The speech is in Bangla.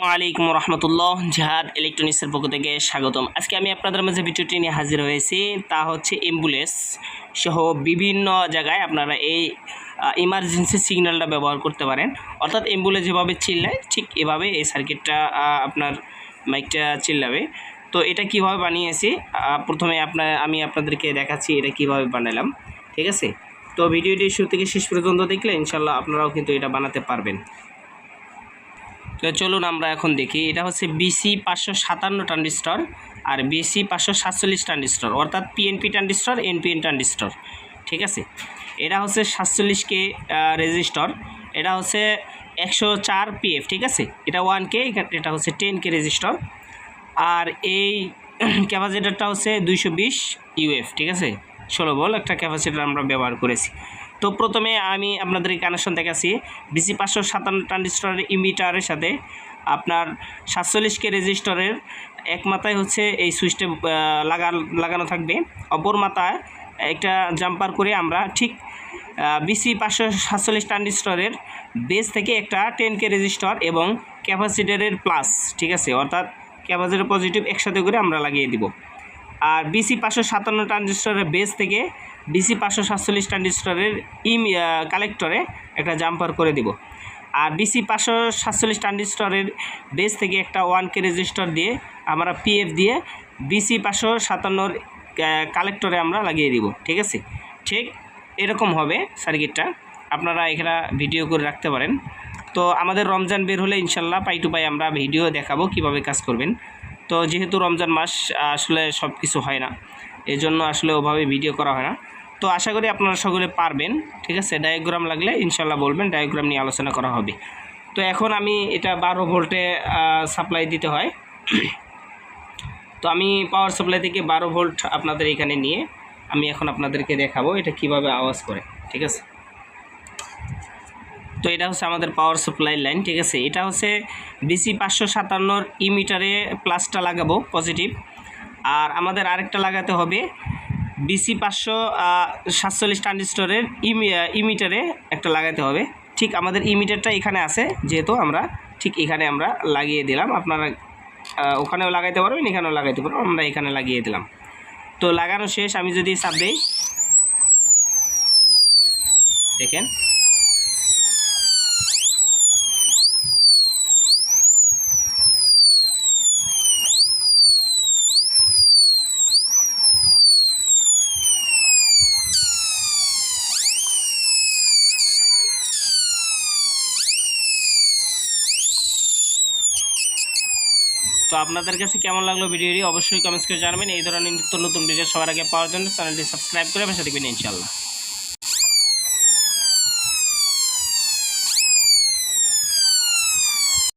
আসসালামু আলাইকুম রহমতুল্লাহ। জাহাদ ইলেকট্রনিক্সের পক্ষ থেকে স্বাগতম। আজকে আমি আপনাদের মাঝে ভিডিওটি নিয়ে হাজির হয়েছি। তা হচ্ছে অ্যাম্বুলেন্স সহ বিভিন্ন জায়গায় আপনারা এই ইমার্জেন্সি সিগন্যালটা ব্যবহার করতে পারেন। অর্থাৎ অ্যাম্বুলেন্স যেভাবে চিল্লায়, ঠিক এভাবে এই সার্কিটটা আপনার মাইকটা চিল্লাবে। তো এটা কীভাবে বানিয়েছি? প্রথমে আপনার আমি আপনাদেরকে দেখাচ্ছি এটা কীভাবে বানালাম। ঠিক আছে? তো ভিডিওটি শুরু থেকে শেষ পর্যন্ত দেখলে ইনশাল্লাহ আপনারাও কিন্তু এটা বানাতে পারবেন। তো চলুন আমরা এখন দেখি। এটা হচ্ছে বিসি পাঁচশো সাতান্ন ট্রানজিস্টর আর বিসি পাঁচশো সাতচল্লিশ ট্রানজিস্টর। অর্থাৎ পিএনপি ট্রানজিস্টর এনপিএন ট্রানজিস্টর। ঠিক আছে? এটা হচ্ছে সাতচল্লিশ কে রেজিস্টর। এটা হচ্ছে একশো চার পিএফ ঠিক আছে? এটা ওয়ান কে এটা হচ্ছে টেন কে রেজিস্টর। আর এই ক্যাপাসিটারটা হচ্ছে দুইশো বিশ ইউএফ ঠিক আছে? ষোলো বল একটা ক্যাপাসিটার আমরা ব্যবহার করেছি। তো প্রথমে আমি আপনাদের কানেকশন দেখাচ্ছি। বিসি পাঁচশো সাতান্ন ট্রানজিস্টরের ইমিটারের সাথে আপনার সাতচল্লিশ কে রেজিস্টরের এক মাথায় হচ্ছে এই সুইচটা লাগা লাগানো থাকবে। অপর মাথায় একটা জাম্পার করে আমরা ঠিক বিসি পাঁচশো সাতচল্লিশ ট্রানজিস্টরের বেস থেকে একটা টেন কে রেজিস্টর এবং ক্যাপাসিটারের প্লাস ঠিক আছে? অর্থাৎ ক্যাপাসিটার পজিটিভ একসাথে করে আমরা লাগিয়ে দিব। আর বিসি পাঁচশো সাতান্ন ট্রানজিস্টরের বেস থেকে বিসি পাঁচশো সাতচল্লিশ ট্রানজিস্টরের ইম কালেক্টরে একটা জাম্পার করে দিব। আর বিসি পাঁচশো সাতচল্লিশ ট্রানজিস্টরের বেস থেকে একটা ওয়ান কে রেজিস্টর দিয়ে আমরা পিএফ দিয়ে বিসি পাঁচশো সাতান্নর কালেক্টরে আমরা লাগিয়ে দিব, ঠিক আছে? ঠিক এরকম হবে সার্কিটটা আপনারা এখানে ভিডিও করে রাখতে পারেন। তো আমাদের রমজান বের হলে ইনশাল্লাহ পাই টু পাই আমরা ভিডিও দেখাবো কীভাবে কাজ করবেন। তো যেহেতু রমজান মাস, আসলে সব কিছু হয় না। এই জন্য আসলে ওভাবে ভিডিও করা হয় না। তো আশা করি আপনারা সকলে পারবেন, ঠিক আছে? ডায়াগ্রাম লাগলে ইনশাল্লাহ বলবেন ডায়াগ্রাম নিয়ে আলোচনা করা হবে। তো এখন আমি এটা বারো ভোল্টে সাপ্লাই দিতে হয়। তো আমি পাওয়ার সাপ্লাই থেকে বারো ভোল্ট আপনাদের এখানে নিয়ে আমি এখন আপনাদেরকে দেখাবো এটা কীভাবে আওয়াজ করে, ঠিক আছে? তো এটা হচ্ছে আমাদের পাওয়ার সাপ্লাই লাইন ঠিক আছে? এটা হচ্ছে বিসি পাঁচশো সাতান্নর ইমিটারে প্লাসটা লাগাবো পজিটিভ আর আমাদের আরেকটা লাগাতে হবে বিসি পাঁচশো সাতচল্লিশ ট্রানজিস্টরের ইমি ইমিটারে একটা লাগাতে হবে। ঠিক আমাদের ইমিটারটা এখানে আছে, যেহেতু আমরা ঠিক এখানে আমরা লাগিয়ে দিলাম। আপনারা ওখানেও লাগাইতে পারবেন, এখানেও লাগাইতে পারবেন, আমরা এখানে লাগিয়ে দিলাম। তো লাগানো শেষ, আমি যদি চাপ দিই, দেখেন। তো আপনাদের কাছে কেমন লাগল ভিডিওটি অবশ্যই কমেন্টস করে জানাবেন। এই ধরনের নিত্য নতুন ভিডিও সবার আগে পাওয়ার জন্য চ্যানেলটি সাবস্ক্রাইব করে পাশে দেখবেন ইনশাল্লাহ